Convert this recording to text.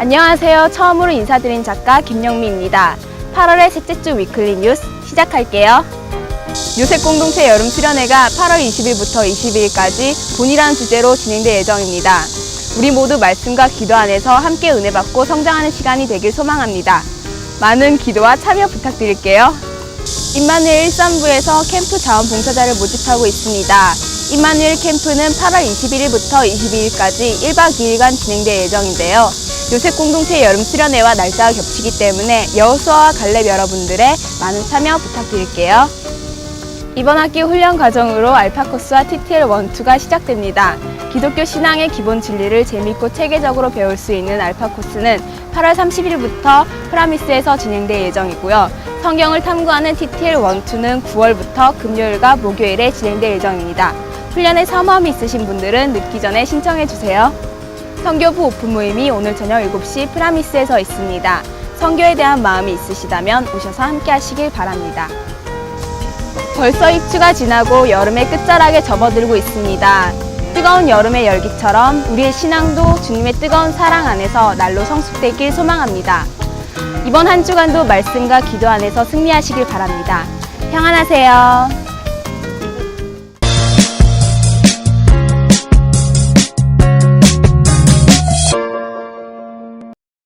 안녕하세요. 처음으로 인사드린 작가 김영미입니다. 8월의 셋째 주 위클리 뉴스 시작할게요. 요셉 공동체 여름 수련회가 8월 20일부터 22일까지 본이라는 주제로 진행될 예정입니다. 우리 모두 말씀과 기도 안에서 함께 은혜 받고 성장하는 시간이 되길 소망합니다. 많은 기도와 참여 부탁드릴게요. 임마누엘 13부에서 캠프 자원봉사자를 모집하고 있습니다. 임마누엘 캠프는 8월 21일부터 22일까지 1박 2일간 진행될 예정인데요. 요셉 공동체 여름 수련회와 날짜가 겹치기 때문에 여호수아와 갈렙 여러분들의 많은 참여 부탁드릴게요. 이번 학기 훈련 과정으로 알파 코스와 TTL 1, 2가 시작됩니다. 기독교 신앙의 기본 진리를 재밌고 체계적으로 배울 수 있는 알파 코스는 8월 30일부터 프라미스에서 진행될 예정이고요. 성경을 탐구하는 TTL 1, 2는 9월부터 금요일과 목요일에 진행될 예정입니다. 훈련에 사모함이 있으신 분들은 늦기 전에 신청해 주세요. 성교부 오픈 모임이 오늘 저녁 7시 프라미스에서 있습니다. 성교에 대한 마음이 있으시다면 오셔서 함께 하시길 바랍니다. 벌써 입추가 지나고 여름의 끝자락에 접어들고 있습니다. 뜨거운 여름의 열기처럼 우리의 신앙도 주님의 뜨거운 사랑 안에서 날로 성숙되길 소망합니다. 이번 한 주간도 말씀과 기도 안에서 승리하시길 바랍니다. 평안하세요.